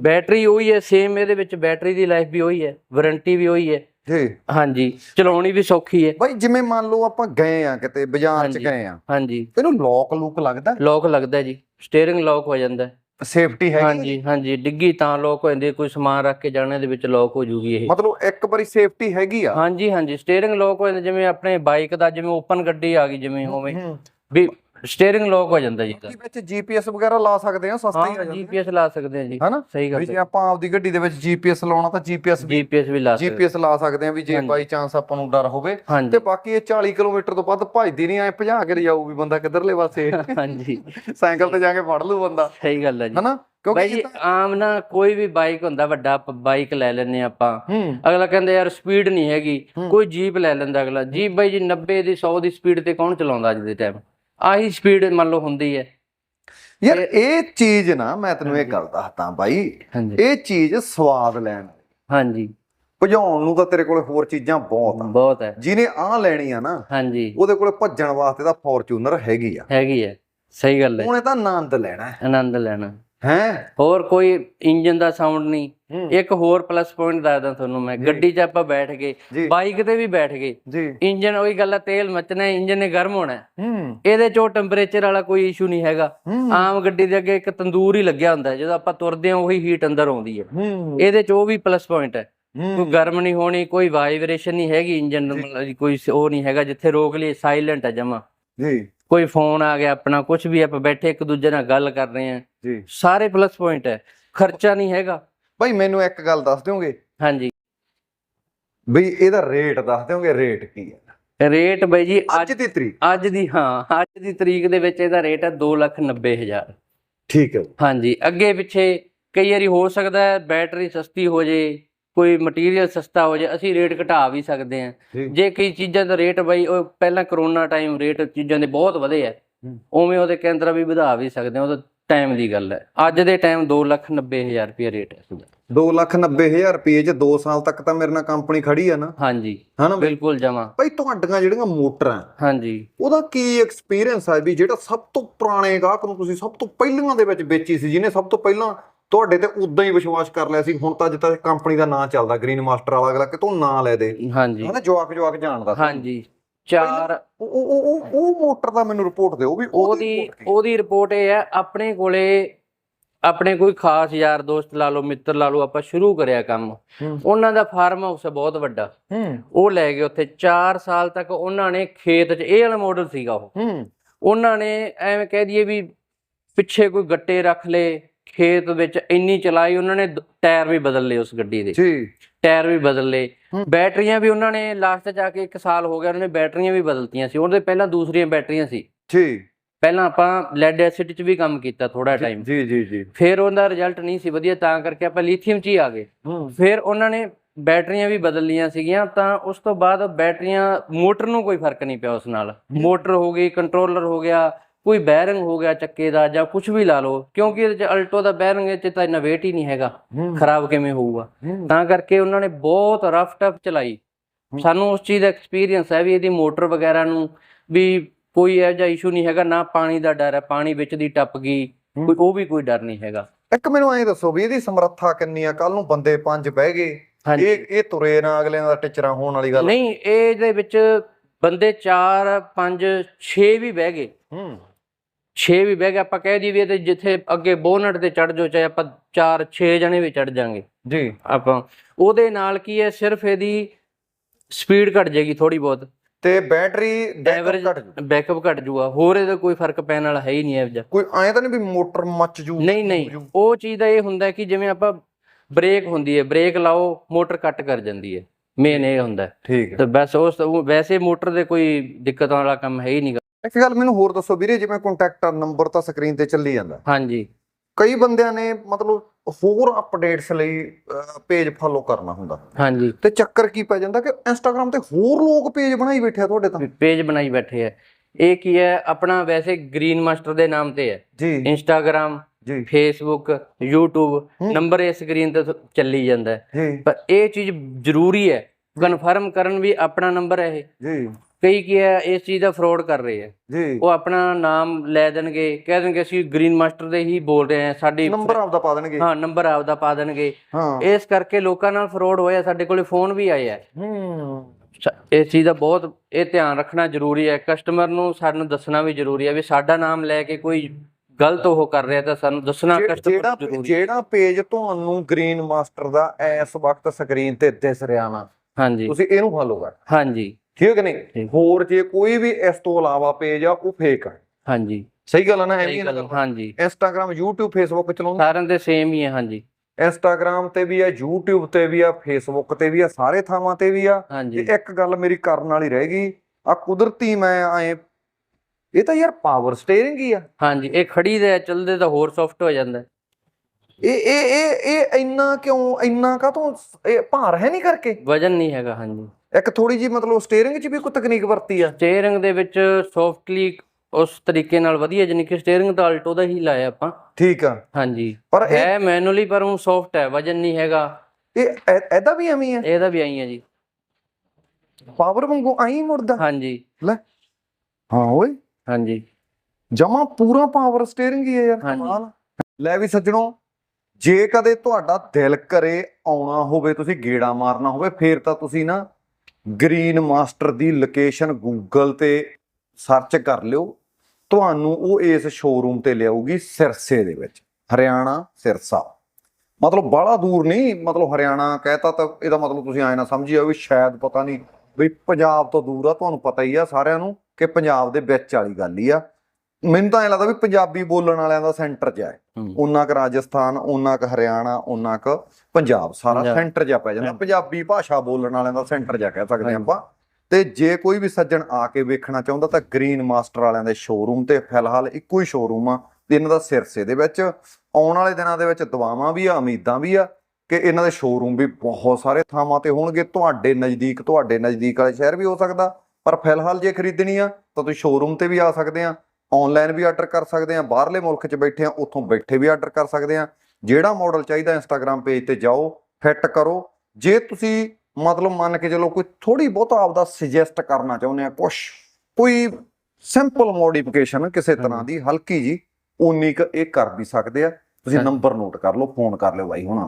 Speaker 2: ਬੈਟਰੀ ਉਹੀ ਹੈ ਸੇਮ ਇਹਦੇ ਵਿੱਚ ਬੈਟਰੀ ਦੀ ਲਾਈਫ ਵੀ ਉਹੀ ਹੈ ਵਾਰੰਟੀ ਵੀ ਉਹੀ ਹੈ।
Speaker 1: ਜੀ।
Speaker 2: ਹਾਂਜੀ ਚਲਾਉਣੀ ਵੀ ਸੌਖੀ ਹੈ।
Speaker 1: ਬਾਈ ਜਿਵੇਂ ਮੰਨ ਲਓ ਆਪਾਂ ਗਏ ਆ ਕਿਤੇ ਬਾਜ਼ਾਰ 'ਚ। ਗਏ ਆ।
Speaker 2: ਹਾਂਜੀ।
Speaker 1: ਇਹਨੂੰ ਲੋਕ ਲੂਕ ਲੱਗਦਾ?
Speaker 2: ਲੋਕ ਲੱਗਦਾ ਜੀ ਸਟੀਅਰਿੰਗ ਲੋਕ ਹੋ ਜਾਂਦਾ। ਹੈ
Speaker 1: ਸੇਫਟੀ ਹੈਗੀ
Speaker 2: ਹਾਂਜੀ ਹਾਂਜੀ ਡਿੱਗੀ ਤਾਂ ਲੋਕ ਹੋ ਜਾਂਦੀ ਕੋਈ ਸਮਾਨ ਰੱਖ ਕੇ ਜਾਣੇ ਦੇ ਵਿੱਚ ਲੋਕ ਹੋ ਜੂਗੀ ਇਹ।
Speaker 1: ਮਤਲਬ ਇੱਕ ਵਾਰੀ ਸੇਫਟੀ ਹੈਗੀ ਆ?
Speaker 2: ਹਾਂਜੀ ਹਾਂਜੀ ਸਟੀਅਰਿੰਗ ਲੋਕ ਹੋ ਜਾਂਦਾ ਜਿਵੇਂ ਆਪਣੇ ਬਾਈਕ ਦਾ ਜਿਵੇਂ ਓਪਨ ਗੱਡੀ ਆ ਗਈ ਜਿਵੇਂ ਉਵੇਂ।
Speaker 1: ਹੂੰ।
Speaker 2: ਵੀ ਸਟੀਅਰਿੰਗ ਲੋਕ ਹੋ ਜਾਂਦਾ ਜੀ।
Speaker 1: ਇਹਦੇ ਵਿੱਚ ਜੀਪੀਐਸ ਵਗੈਰਾ ਲਾ ਸਕਦੇ ਆ ਸਸਤਾ ਹੀ ਆ
Speaker 2: ਹਾਂ
Speaker 1: ਜਾਂਦਾ
Speaker 2: ਜੀਪੀਐਸ ਲਾ ਸਕਦੇ ਆ ਜੀ।
Speaker 1: ਹਨਾ?
Speaker 2: ਸਹੀ
Speaker 1: ਵੀ
Speaker 2: ਗੱਲ
Speaker 1: ਜੇ ਆਪਾਂ ਆਪਦੀ ਗੱਡੀ ਦੇ ਵਿੱਚ ਜੀਪੀਐਸ ਲਾਉਣਾ ਤਾਂ ਜੀਪੀਐਸ ਵੀ
Speaker 2: ਜੀਪੀਐਸ ਵੀ ਲਾ ਸਕਦੇ।
Speaker 1: ਜੀਪੀਐਸ ਲਾ ਸਕਦੇ ਆ ਵੀ ਜੇ। ਬਾਈ ਚਾਂਸ ਆਪਾਂ ਨੂੰ ਡਰ ਹੋਵੇ।
Speaker 2: ਹਾਂਜੀ।
Speaker 1: ਤੇ ਬਾਕੀ ਇਹ 40 ਕਿਲੋਮੀਟਰ ਤੋਂ ਵੱਧ ਭਜਦੀ ਨਹੀਂ ਐ ਭਜਾ ਕੇ ਲਿਜਾਊ ਵੀ ਬੰਦਾ ਕਿੱਧਰਲੇ ਪਾਸੇ।
Speaker 2: ਹਾਂਜੀ।
Speaker 1: ਸਾਈਕਲ ਤੇ ਜਾ ਕੇ ਫੜ ਲੂ ਬੰਦਾ।
Speaker 2: ਸਹੀ ਗੱਲ ਹੈ ਜੀ।
Speaker 1: ਹਨਾ? ਕਿਉਂਕਿ
Speaker 2: ਜੀ
Speaker 1: ਇਹ ਤਾਂ-
Speaker 2: ਆਮ ਨਾ ਕੋਈ ਵੀ ਬਾਈਕ ਹੁੰਦਾ ਵੱਡਾ ਬਾਈਕ ਲੈ ਲੈਨੇ ਆਪਾਂ।
Speaker 1: ਹੂੰ।
Speaker 2: ਅਗਲਾ ਕਹਿੰਦਾ ਯਾਰ ਸਪੀਡ ਨਹੀਂ ਹੈਗੀ। ਕੋਈ ਜੀਪ ਲੈ ਲੈਂਦਾ ਅਗਲਾ। ਜੀਪ ਬਾਈ ਜੀ 90 ਦੀ 100 ਦੀ ਸਪੀਡ ਤੇ ਕੌਣ ਚਲਾਉਂਦਾ ਅੱਜ ਦੇ ਟਾਈਮ ਆਹੀ ਸਪੀਡ ਮੰਨ ਲਓ ਹੁੰਦੀ ਹੈ।
Speaker 1: ਯਾਰ ਇਹ ਚੀਜ਼ ਨਾ ਮੈਂ ਤੈਨੂੰ ਇਹ ਗੱਲ ਦੱਸਦਾ ਬਾਈ ਇਹ ਚੀਜ਼ ਸਵਾਦ ਲੈਣ
Speaker 2: ਹਾਂਜੀ।
Speaker 1: ਭਜਾਉਣ ਨੂੰ ਤਾਂ ਤੇਰੇ ਕੋਲੇ ਹੋਰ ਚੀਜ਼ਾਂ ਬਹੁਤ ਆ।
Speaker 2: ਬਹੁਤ ਹੈ।
Speaker 1: ਜਿਹਨੇ ਆਹ ਲੈਣੀ ਆ ਨਾ
Speaker 2: ਹਾਂਜੀ।
Speaker 1: ਉਹਦੇ ਕੋਲੇ ਭੱਜਣ ਵਾਸਤੇ ਤਾਂ ਫੋਰਚੂਨਰ ਹੈਗੀ ਆ।
Speaker 2: ਹੈਗੀ ਹੈ। ਸਹੀ ਗੱਲ ਹੈ।
Speaker 1: ਉਹਨੇ ਤਾਂ ਆਨੰਦ ਲੈਣਾ ਹੈ।
Speaker 2: ਆਨੰਦ ਲੈਣਾ।
Speaker 1: ਹੈ?
Speaker 2: ਹੋਰ ਕੋਈ ਇੰਜਨ ਦਾ ਸਾਊਂਡ ਨਹੀਂ। ਇੱਕ ਹੋਰ ਪਲੱਸ ਪੁਆਇੰਟ ਦੱਸਦਾ ਤੁਹਾਨੂੰ ਮੈਂ। ਗੱਡੀ 'ਚ ਆਪਾਂ ਬੈਠ ਗਏ। ਬਾਈਕ ਤੇ ਵੀ ਬੈਠ ਗਏ। ਇੰਜਨ ਉਹੀ ਗੱਲ ਹੈ ਤੇਲ ਮਚਣਾ ਇੰਜਨ ਨੇ ਗਰਮ ਹੋਣਾ। ਇਹਦੇ 'ਚ ਟੈਂਪਰੇਚਰ ਵਾਲਾ ਕੋਈ ਇਸ਼ੂ ਨਹੀਂ ਹੈਗਾ। ਆਮ ਗੱਡੀ ਦੇ ਅੱਗੇ ਇੱਕ ਤੰਦੂਰ ਹੀ ਲੱਗਿਆ ਹੁੰਦਾ। ਜਦੋਂ ਆਪਾਂ ਤੁਰਦੇ ਹਾਂ ਉਹੀ ਹੀਟ ਅੰਦਰ ਆਉਂਦੀ ਹੈ। ਇਹਦੇ 'ਚ ਉਹ ਵੀ ਪਲੱਸ ਪੁਆਇੰਟ ਹੈ। ਕੋਈ ਗਰਮ ਨਹੀਂ ਹੋਣੀ ਕੋਈ ਵਾਈਬ੍ਰੇਸ਼ਨ ਨਹੀਂ ਹੈਗੀ ਇੰਜਨ ਮਤਲਬ ਕੋਈ ਉਹ ਨਹੀਂ ਹੈਗਾ ਜਿੱਥੇ ਰੋਕ ਲਈ ਸਾਇਲੈਂਟ ਹੈ ਜਮਾ।
Speaker 1: ਜੀ।
Speaker 2: ਕੋਈ ਫੋਨ ਆ ਗਿਆ ਆਪਣਾ ਕੁਝ ਵੀ ਆਪਾਂ ਬੈਠੇ ਇੱਕ ਦੂਜੇ ਨਾਲ ਗੱਲ ਕਰ ਰਹੇ ਹਾਂ।
Speaker 1: ਜੀ।
Speaker 2: ਸਾਰੇ ਪਲੱਸ ਪੁਆਇੰਟ ਹੈ। ਖਰਚਾ ਨਹੀਂ ਹੈਗਾ।
Speaker 1: ਭਾਈ ਮੈਨੂੰ ਇੱਕ ਗੱਲ ਦੱਸ ਦਿਓਗੇ?
Speaker 2: ਹਾਂਜੀ।
Speaker 1: ਬਈ ਇਹਦਾ ਰੇਟ ਦੱਸ ਦਿਓਗੇ? ਰੇਟ ਕੀ ਹੈ?
Speaker 2: ਰੇਟ ਬਈ ਜੀ
Speaker 1: ਅੱਜ ਦੀ ਤਰੀਕ।
Speaker 2: ਅੱਜ ਦੀ ਹਾਂ ਅੱਜ ਦੀ ਤਰੀਕ ਦੇ ਵਿੱਚ ਇਹਦਾ ਰੇਟ ਹੈ 290000
Speaker 1: ਠੀਕ ਹੈ।
Speaker 2: ਹਾਂਜੀ ਅੱਗੇ ਪਿੱਛੇ ਕਈ ਵਾਰੀ ਹੋ ਸਕਦਾ ਹੈ ਬੈਟਰੀ ਸਸਤੀ ਹੋ ਜੇ ਕੋਈ ਮਟੀਰੀਅਲ ਸਸਤਾ ਹੋ ਜੇ ਅਸੀਂ ਰੇਟ ਘਟਾ ਵੀ ਸਕਦੇ ਹਾਂ।
Speaker 1: ਜੀ।
Speaker 2: ਕਈ ਚੀਜ਼ਾਂ ਦਾ ਰੇਟ ਬਈ ਉਹ ਪਹਿਲਾਂ ਕਰੋਨਾ ਟਾਈਮ ਰੇਟ ਚੀਜ਼ਾਂ ਦੇ ਬਹੁਤ ਵਧੇ ਆ। ਉਵੇਂ ਉਹਦੇ ਕੇਂਦਰ ਵੀ ਵਧਾ ਵੀ ਸਕਦੇ ਹਾਂ ਉਹਦਾ ਟਾਈਮ ਦੀ ਗੱਲ ਹੈ। ਅੱਜ ਦੇ ਟਾਈਮ 290000 ਰੁਪਏ ਰੇਟ ਹੈ ਇਸਦਾ
Speaker 1: 290000 ਰੁਪਏ ਚ 2 ਸਾਲ ਤੱਕ ਤਾਂ ਮੇਰੇ ਨਾਲ ਕੰਪਨੀ ਖੜੀ ਆ ਨਾ।
Speaker 2: ਹਾਂਜੀ।
Speaker 1: ਹਨਾ ਬਈ?
Speaker 2: ਬਿਲਕੁਲ ਜਮਾ।
Speaker 1: ਭਾਈ ਤੁਹਾਡੀਆਂ ਜਿਹੜੀਆਂ ਮੋਟਰਾਂ
Speaker 2: ਹਾਂਜੀ।
Speaker 1: ਉਹਦਾ ਕੀ ਐਕਸਪੀਰੀਅੰਸ ਹੈ ਵੀ ਜਿਹੜਾ ਸਭ ਤੋਂ ਪੁਰਾਣੇ ਗਾਹਕ ਨੂੰ ਤੁਸੀਂ ਸਭ ਤੋਂ ਪਹਿਲੀਆਂ ਦੇ ਵਿੱਚ ਵੇਚੀ ਸੀ ਜਿਹਨੇ ਸਭ ਤੋਂ ਪਹਿਲਾਂ ਤੁਹਾਡੇ ਤੇ ਉਦਾਂ ਹੀ ਵਿਸ਼ਵਾਸ ਕਰ ਲਿਆ ਸੀ ਹੁਣ ਤਾਂ ਜਿੱਦਾਂ ਕੰਪਨੀ ਦਾ ਨਾਂ ਚੱਲਦਾ ਗ੍ਰੀਨ ਮਾਸਟਰ ਵਾਲਾ ਅਗਲਾ ਕਿਤੋਂ ਨਾਂ ਲੈ ਦੇ।
Speaker 2: ਹਾਂਜੀ।
Speaker 1: ਹਨਾ ਜਵਾਕ ਜਵਾਕ ਜਾਣਦਾ। ਸੀ।
Speaker 2: ਹਾਂਜੀ। ਚਾਰ
Speaker 1: ਉਹ ਉਹ ਉਹ ਉਹ ਮੋਟਰ ਦਾ ਮੈਨੂੰ ਰਿਪੋਰਟ ਦਿਓ ਵੀ
Speaker 2: ਉਹਦੀ
Speaker 1: report ਕੀ?
Speaker 2: ਉਹਦੀ ਰਿਪੋਰਟ ਇਹ ਹੈ ਆਪਣੇ ਕੋਲੇ ਆਪਣੇ ਕੋਈ ਖਾਸ ਯਾਰ ਦੋਸਤ ਲਾ ਲਓ ਮਿੱਤਰ ਲਾ ਲਓ ਆਪਾਂ ਸ਼ੁਰੂ ਕਰਿਆ ਕੰਮ।
Speaker 1: ਹੂੰ।
Speaker 2: ਉਹਨਾਂ ਦਾ ਫਾਰਮ ਹਾਊਸ ਹੈ ਬਹੁਤ ਵੱਡਾ।
Speaker 1: ਹੂੰ।
Speaker 2: ਉਹ ਲੈ ਗਏ ਉੱਥੇ 4 ਸਾਲ ਤੱਕ ਉਹਨਾਂ ਨੇ ਖੇਤ 'ਚ ਇਹ ਵਾਲਾ ਮਾਡਲ ਸੀਗਾ ਉਹ।
Speaker 1: ਹੂੰ।
Speaker 2: ਉਹਨਾਂ ਨੇ ਐਵੇਂ ਕਹਿ ਦਈਏ ਵੀ ਪਿੱਛੇ ਕੋਈ ਗੱਟੇ ਰੱਖ ਲਏ ਖੇਤ ਵਿੱਚ ਇੰਨੀ ਚਲਾਈ ਉਹਨਾਂ ਨੇ ਦ- ਟਾਇਰ ਵੀ ਬਦਲ ਲਏ ਉਸ ਗੱਡੀ ਦੇ।
Speaker 1: ਜੀ।
Speaker 2: ਟਾਇਰ ਵੀ ਬਦਲ ਲਏ। ਬੈਟਰੀਆਂ ਵੀ ਉਹਨਾਂ ਨੇ ਲਾਸਟ ਜਾ ਕੇ 1 ਸਾਲ ਹੋ ਗਿਆ ਉਹਨਾਂ ਨੇ ਬੈਟਰੀਆਂ ਵੀ ਬਦਲਤੀਆਂ ਸੀ। ਉਹਦੇ ਪਹਿਲਾਂ ਦੂਸਰੀਆਂ ਬੈਟਰੀਆਂ ਸੀ।
Speaker 1: ਜੀ।
Speaker 2: ਪਹਿਲਾਂ ਆਪਾਂ ਲੈਡ ਐਸਿਡ 'ਚ ਵੀ ਕੰਮ ਕੀਤਾ ਥੋੜਾ ਟਾਈਮ
Speaker 1: ਜੀ ਜੀ ਜੀ।
Speaker 2: ਫਿਰ ਉਹਦਾ ਰਿਜ਼ਲਟ ਨਹੀਂ ਸੀ ਵਧੀਆ ਤਾਂ ਕਰਕੇ ਆਪਾਂ ਲਿਥੀਅਮ 'ਚ ਹੀ ਆ ਗਏ। ਫਿਰ ਉਹਨਾਂ ਨੇ ਬੈਟਰੀਆਂ ਵੀ ਬਦਲ ਲਈਆਂ ਸੀਗੀਆਂ ਤਾਂ ਉਸ ਤੋਂ ਬਾਅਦ ਬੈਟਰੀਆਂ ਮੋਟਰ ਨੂੰ ਕੋਈ ਫ਼ਰਕ ਨਹੀਂ ਪਿਆ ਉਸ ਨਾਲ। ਮੋਟਰ ਹੋ ਗਈ ਕੰਟਰੋਲਰ ਹੋ ਗਿਆ ਕੋਈ ਬੈਰਿੰਗ ਹੋ ਗਿਆ ਚੱਕੇ ਦਾ ਜਾਂ ਕੁਝ ਵੀ ਲਾ ਲਓ ਕਿਉਂਕਿ ਇਹਦੇ 'ਚ ਅਲਟੋ ਦਾ ਬੈਰਿੰਗ ਇਹ 'ਚ ਤਾਂ ਇੰਨਾ weight ਹੀ ਨਹੀਂ ਹੈਗਾ। ਖਰਾਬ ਕਿਵੇਂ ਹੋਊਗਾ। ਤਾਂ ਕਰਕੇ ਉਹਨਾਂ ਨੇ ਬਹੁਤ ਰਫ ਟਫ ਚਲਾਈ। ਸਾਨੂੰ ਉਸ ਚੀਜ਼ ਦਾ ਐਕਸਪੀਰੀਅੰਸ ਹੈ ਵੀ ਇਹਦੀ ਮੋਟਰ ਵਗੈਰਾ ਨੂੰ ਵੀ ਕੋਈ ਇਹੋ ਜਿਹਾ ਇਸ਼ੂ ਨਹੀਂ ਹੈਗਾ ਨਾ ਪਾਣੀ ਦਾ ਡਰ ਹੈ ਪਾਣੀ ਵਿੱਚ ਦੀ ਟੱਪ ਗਈ ਕੋਈ ਉਹ ਵੀ ਕੋਈ ਡਰ ਨਹੀਂ ਹੈਗਾ।
Speaker 1: ਇੱਕ ਮੈਨੂੰ ਐਂ ਦੱਸੋ ਵੀ ਇਹਦੀ ਸਮਰੱਥਾ ਕਿੰਨੀ ਆ? ਕੱਲ ਨੂੰ ਬੰਦੇ ਪੰਜ ਬਹਿ ਗਏ। ਇਹ ਇਹ ਤੁਰੇ ਨਾ ਅਗਲਿਆਂ ਦਾ ਟਿਚਰਾ ਹੋਣ ਵਾਲੀ ਗੱਲ।
Speaker 2: ਨਹੀਂ ਇਹਦੇ ਵਿੱਚ ਬੰਦੇ 4 5 6 ਵੀ ਬਹਿ ਗਏ।
Speaker 1: ਹੂੰ।
Speaker 2: 6 ਵੀ ਬਹਿ ਗਏ ਆਪਾਂ ਕਹਿ ਦਈਏ ਵੀ ਇਹਦੇ ਜਿੱਥੇ ਅੱਗੇ ਬੋਨਟ ਤੇ ਚੜ ਜਾਓ ਚਾਹੇ ਆਪਾਂ 4 6 ਜਣੇ ਵੀ ਚੜ ਜਾਾਂਗੇ।
Speaker 1: ਜੀ।
Speaker 2: ਆਪਾਂ ਉਹਦੇ ਨਾਲ ਕੀ ਹੈ ਸਿਰਫ ਇਹਦੀ ਸਪੀਡ ਘਟ ਜਾਏਗੀ ਥੋੜੀ ਬਹੁਤ।
Speaker 1: ਤੇ ਬੈਟਰੀ
Speaker 2: ਐਵਰੇਜ
Speaker 1: ਜੂ
Speaker 2: ਬੈਕਅਪ ਘਟ ਜੂਗਾ ਹੋਰ ਇਹਦਾ ਕੋਈ ਫ਼ਰਕ ਪੈਣ ਵਾਲਾ ਹੈ ਹੀ ਨਹੀਂ ਜਿਹਾ।
Speaker 1: ਕੋਈ ਐਂ ਤਾਂ ਨਹੀਂ ਵੀ ਮੋਟਰ ਮੱਚ ਜੂ
Speaker 2: ਨਹੀਂ ਨਹੀਂ। ਉਹ ਚੀਜ਼ ਦਾ ਇਹ ਹੁੰਦਾ ਕਿ ਜਿਵੇਂ ਆਪਾਂ ਬ੍ਰੇਕ ਹੁੰਦੀ ਹੈ ਬ੍ਰੇਕ ਲਾਓ ਮੋਟਰ ਕੱਟ ਕਰ ਜਾਂਦੀ ਹੈ। ਮੇਨ ਇਹ ਹੁੰਦਾ।
Speaker 1: ਠੀਕ ਹੈ।
Speaker 2: ਤੇ ਬਸ ਉਸ ਵੈਸੇ ਮੋਟਰ ਦੇ ਕੋਈ ਦਿੱਕਤ ਵਾਲਾ ਕੰਮ ਹੈ ਹੀ ਨਹੀਂ
Speaker 1: ਇੱਕ ਗੱਲ ਮੈਨੂੰ ਹੋਰ ਦੱਸੋ ਵੀਰੇ ਜਿਵੇਂ ਕੰਟੈਕਟ ਨੰਬਰ ਤਾਂ ਸਕਰੀਨ ਤੇ ਚੱਲੀ ਜਾਂਦਾ।
Speaker 2: ਹਾਂਜੀ।
Speaker 1: ਕਈ ਬੰਦਿਆਂ ਨੇ ਮਤਲਬ ਹੋਰ ਅਪਡੇਟਸ ਲਈ ਪੇਜ ਫੋਲੋ ਕਰਨਾ ਹੁੰਦਾ।
Speaker 2: ਹਾਂਜੀ।
Speaker 1: ਤੇ ਚੱਕਰ ਕੀ ਪੈ ਜਾਂਦਾ ਕਿ ਇੰਸਟਾਗ੍ਰam ਤੇ ਹੋਰ ਲੋਕ ਪੇਜ ਬਣਾਈ ਬੈਠੇ ਆ ਤੁਹਾਡੇ ਤਾਂ।
Speaker 2: ਪੇਜ ਬਣਾਈ ਬੈਠੇ ਹੈ ਇਹ ਕੀ ਹੈ ਆਪਣਾ ਵੈਸੇ ਗ੍ਰੀਨ ਮਾਸਟਰ ਦੇ ਨਾਮ ਤੇ ਹੈ।
Speaker 1: ਜੀ।
Speaker 2: ਇੰਸਟਾਗ੍ਰam
Speaker 1: ਜੀ।
Speaker 2: Facebook YouTube। ਨੰਬਰ ਇਸ ਸਕਰੀਨ ਤੇ ਚੱਲੀ ਜਾਂਦਾ ਹੈ। ਪਰ ਇਹ ਚੀਜ਼ ਜ਼ਰੂਰੀ ਹੈ। ਕਨਫਰਮ ਕਰਨ ਵੀ ਆਪਣਾ ਨੰਬਰ ਹੈ ਇਹ।
Speaker 1: ਜੀ।
Speaker 2: ਕਈ ਕੀ ਹੈ ਇਸ ਚੀਜ਼ ਦਾ ਫਰਾਡ ਕਰ ਰਹੇ ਹੈ।
Speaker 1: ਜੀ।
Speaker 2: ਉਹ ਆਪਣਾ ਨਾਮ ਲੈ ਦੇਣਗੇ ਕਹਿ ਦੇਣਗੇ ਅਸੀਂ ਗ੍ਰੀਨ ਮਾਸਟਰ ਦੇ ਹੀ ਬੋਲ ਰਹੇ ਹਾਂ ਸਾਡੀ
Speaker 1: ਨੰਬਰ ਆਪਦਾ ਪਾ ਦੇਣਗੇ।
Speaker 2: ਹਾਂ ਨੰਬਰ ਆਪਦਾ ਪਾ ਦੇਣਗੇ। ਇਸ ਕਰਕੇ ਲੋਕਾਂ ਨਾਲ ਫਰਾਡ ਹੋਇਆ ਸਾਡੇ ਕੋਲੇ ਫੋਨ ਵੀ ਆਏ ਆ
Speaker 1: ਹੂੰ।
Speaker 2: ਇਸ ਚੀਜ਼ ਦਾ ਬਹੁਤ ਇਹ ਧਿਆਨ ਰੱਖਣਾ ਜ਼ਰੂਰੀ ਹੈ ਕਸਟਮਰ ਨੂੰ ਸਾਨੂੰ ਦੱਸਣਾ ਵੀ ਜ਼ਰੂਰੀ ਹੈ ਵੀ ਸਾਡਾ ਨਾਮ ਲੈ ਕੇ ਕੋਈ ਗਲਤ ਉਹ ਕਰ ਰਿਹਾ ਤਾਂ ਸਾਨੂੰ ਦੱਸਣਾ ਕਸਟਮਰ ਜ਼ਰੂਰੀ
Speaker 1: ਜਿਹੜਾ ਪੇਜ ਤੁਹਾਨੂੰ ਗ੍ਰੀਨ ਮਾਸਟਰ ਦਾ ਇਸ ਵਕਤ ਸਕਰੀਨ ਤੇ ਦਿਸ ਰਿਹਾ ਨਾ
Speaker 2: ਹਾਂਜੀ।
Speaker 1: ਤੁਸੀਂ ਇਹਨੂੰ ਫੋਲੋ ਕਰ।
Speaker 2: ਹਾਂਜੀ।
Speaker 1: ਠੀਕ ਹੈ ਕਿ ਨਹੀਂ। ਹੋਰ ਜੇ ਕੋਈ ਵੀ ਇਸ ਤੋਂ ਇਲਾਵਾ ਪੇਜ ਆ ਉਹ ਫੇਕ ਆ।
Speaker 2: ਹਾਂਜੀ।
Speaker 1: ਸਹੀ ਗੱਲ ਆ ਨਾ ਐਵੇਂ
Speaker 2: ਹਾਂਜੀ।
Speaker 1: ਇੰਸਟਾਗ੍ਰam YouTube Facebook ਚਲਾਉਂਦੇ
Speaker 2: ਸਾਰਿਆਂ ਦੇ ਸੇਮ ਹੀ ਹੈ ਹਾਂਜੀ।
Speaker 1: ਇੰਸਟਾਗ੍ਰam ਤੇ ਵੀ ਆ YouTube ਤੇ ਵੀ ਆ Facebook ਤੇ ਵੀ ਆ ਸਾਰੇ ਥਾਵਾਂ ਤੇ ਵੀ ਆ। ਤੇ ਇੱਕ ਗੱਲ ਮੇਰੀ ਕਰਨ ਵਾਲੀ ਰਹਿ ਗਈ ਆ ਕੁਦਰਤੀ ਮੈਂ ਆਏ ਇਹ ਤਾਂ ਯਾਰ ਪਾਵਰ ਸਟੀਅਰਿੰਗ ਹੀ ਆ।
Speaker 2: ਹਾਂਜੀ ਇਹ ਖੜੀ ਦੇ ਚੱਲਦੇ ਤਾਂ ਹੋਰ ਸੌਫਟ ਹੋ ਜਾਂਦਾ।
Speaker 1: ਇਹ ਇਹ ਇਹ ਇਹ ਇੰਨਾ ਕਿਉਂ ਇੰਨਾ ਕਾਹਤੋਂ ਇਹ ਭਾਰ ਹੈ ਨਹੀਂ ਕਰਕੇ?
Speaker 2: ਵਜਨ ਨਹੀਂ ਹੈਗਾ ਹਾਂਜੀ।
Speaker 1: ਇੱਕ ਥੋੜੀ ਜੀ ਮਤਲਬ ਸਟੀਅਰਿੰਗ 'ਚ ਵੀ ਕੋਈ ਤਕਨੀਕ ਵਰਤੀ ਆ?
Speaker 2: ਸਟੀਅਰਿੰਗ ਦੇ ਵਿੱਚ ਸੌਫਟਲੀ ਉਸ ਤਰੀਕੇ ਨਾਲ ਵਧੀਆ ਜਾਨੀ ਕਿ ਸਟੀਅਰਿੰਗ ਤਾਂ ਆਲਟੋ ਦਾ ਹੀ ਲਾਇਆ ਆਪਾਂ।
Speaker 1: ਠੀਕ ਆ।
Speaker 2: ਹਾਂਜੀ।
Speaker 1: ਪਰ ਇਹ
Speaker 2: ਹੈ ਮੈਨੂਅਲੀ ਪਰ ਉਹ ਸੌਫਟ ਹੈ ਵਜਨ ਨਹੀਂ ਹੈਗਾ।
Speaker 1: ਇਹ ਐ- ਐਦਾ ਵੀ ਐਵੇਂ ਆ?
Speaker 2: ਇਹਦਾ ਵੀ ਆਈ ਹੈ ਜੀ।
Speaker 1: ਪਾਵਰ ਵਾਂਗੂ ਆਈ ਮੁੜਦਾ?
Speaker 2: ਹਾਂਜੀ।
Speaker 1: ਲੈ। ਹਾਂ ਓਏ।
Speaker 2: ਹਾਂਜੀ।
Speaker 1: ਜਮਾ ਪੂਰਾ ਪਾਵਰ ਸਟੀਅਰਿੰਗ ਹੀ ਹੈ ਯਾਰ।
Speaker 2: ਹਾਂਜੀ।
Speaker 1: ਕਮਾਲ। ਲੈ ਵੀ ਸੱਜਣੋ ਜੇ ਕਦੇ ਤੁਹਾਡਾ ਦਿਲ ਕਰੇ ਆਉਣਾ ਹੋਵੇ ਤੁਸੀਂ ਗੇੜਾ ਮਾਰਨਾ ਹੋਵੇ ਫੇਰ ਤਾਂ ਤੁਸੀਂ ਨਾ ਗ੍ਰੀਨ ਮਾਸਟਰ ਦੀ ਲੋਕੇਸ਼ਨ ਗੂਗਲ ਤੇ ਸਰਚ ਕਰ ਲਿਓ। ਤੁਹਾਨੂੰ ਉਹ ਇਸ ਸ਼ੋਰੂਮ ਤੇ ਲਿਆਊਗੀ ਸਿਰਸੇ ਦੇ ਵਿੱਚ, ਹਰਿਆਣਾ ਸਿਰਸਾ। ਮਤਲਬ ਬਾਹਲਾ ਦੂਰ ਨਹੀਂ, ਮਤਲਬ ਹਰਿਆਣਾ ਕਹਿਤਾ ਤਾਂ ਇਹਦਾ ਮਤਲਬ ਤੁਸੀਂ ਆਏ ਨਾ ਸਮਝਿਓ ਵੀ ਸ਼ਾਇਦ ਪਤਾ ਨਹੀਂ ਵੀ ਪੰਜਾਬ ਤੋਂ ਦੂਰ ਆ, ਤੁਹਾਨੂੰ ਪਤਾ ਹੀ ਆ ਸਾਰਿਆਂ ਨੂੰ ਕਿ ਪੰਜਾਬ ਦੇ ਵਿੱਚ ਵਾਲੀ ਗੱਲ ਹੀ ਆ। ਮੈਨੂੰ ਤਾਂ ਐਂ ਲੱਗਦਾ ਵੀ ਪੰਜਾਬੀ ਬੋਲਣ ਵਾਲਿਆਂ ਦਾ ਸੈਂਟਰ 'ਚ ਹੈ। ਉਨਾ ਕੁ ਰਾਜਸਥਾਨ ਉਨਾ ਕੁ ਹਰਿਆਣਾ ਉਨਾ ਕੁ ਪੰਜਾਬ ਸਾਰਾ। ਸੈਂਟਰ 'ਚ ਪੈ ਜਾਂਦਾ ਪੰਜਾਬੀ ਭਾਸ਼ਾ ਬੋਲਣ ਵਾਲਿਆਂ ਦਾ ਸੈਂਟਰ 'ਚ ਕਹਿ ਸਕਦੇ ਆਪਾਂ। ਤੇ ਜੇ ਕੋਈ ਵੀ ਸੱਜਣ ਆ ਕੇ ਵੇਖਣਾ ਚਾਹੁੰਦਾ ਤਾਂ ਗ੍ਰੀਨ ਮਾਸਟਰ ਵਾਲਿਆਂ ਦੇ ਸ਼ੋਰੂਮ ਤੇ ਫਿਲਹਾਲ ਇੱਕੋ ਹੀ ਸ਼ੋਰੂਮ ਆ ਤੇ ਇਹਨਾਂ ਦਾ ਸਿਰਸੇ ਦੇ ਵਿੱਚ ਆਉਣ ਵਾਲੇ ਦਿਨਾਂ ਦੇ ਵਿੱਚ ਦੁਆਵਾਂ ਵੀ ਆ ਉਮੀਦਾਂ ਵੀ ਆ ਕਿ ਇਹਨਾਂ ਦੇ ਸ਼ੋਰੂਮ ਵੀ ਬਹੁਤ ਸਾਰੇ ਥਾਵਾਂ ਤੇ ਹੋਣਗੇ। ਤੁਹਾਡੇ ਨਜ਼ਦੀਕ ਤੁਹਾਡੇ ਨਜ਼ਦੀਕ ਵਾਲੇ ਸ਼ਹਿਰ ਵੀ ਹੋ ਸਕਦਾ ਪਰ ਫਿਲਹਾਲ ਜੇ ਖਰੀਦਣੀ ਆ ਤਾਂ ਤੁਸੀਂ ਸ਼ੋਰੂਮ ਤੇ ਵੀ ਆ ਸਕਦੇ ਆ। ਆਨਲਾਈਨ ਵੀ ਆਰਡਰ ਕਰ ਸਕਦੇ ਆ ਬਾਹਰਲੇ ਮੁਲਕ 'ਚ ਬੈਠੇ ਆ ਉੱਥੋਂ ਬੈਠੇ ਵੀ ਆਰਡਰ ਕਰ ਸਕਦੇ ਆ ਜਿਹੜਾ ਮਾਡਲ ਚਾਹੀਦਾ ਇੰਸਟਾਗ੍ਰam ਪੇਜ ਤੇ ਜਾਓ ਫਿੱਟ ਕਰੋ। ਜੇ ਤੁਸੀਂ ਮਤਲਬ ਮੰਨ ਕੇ ਚਲੋ ਕੋਈ ਥੋੜੀ ਬਹੁਤ ਆਪਦਾ ਸੁਜੈਸਟ ਕਰਨਾ ਚਾਹੁੰਦੇ ਆ ਕੁਛ ਕੋਈ ਸਿੰਪਲ ਮੋਡੀਫਿਕੇਸ਼ਨ ਕਿਸੇ ਤਰ੍ਹਾਂ ਦੀ ਹਲਕੀ ਜੀ ਉਨੀ ਕੁ ਇਹ ਕਰ ਵੀ ਸਕਦੇ ਆ। ਤੁਸੀਂ। ਨੰਬਰ ਨੋਟ ਕਰ ਲਓ ਫੋਨ ਕਰ ਲਿਓ ਬਾਈ ਹੁਣਾਂ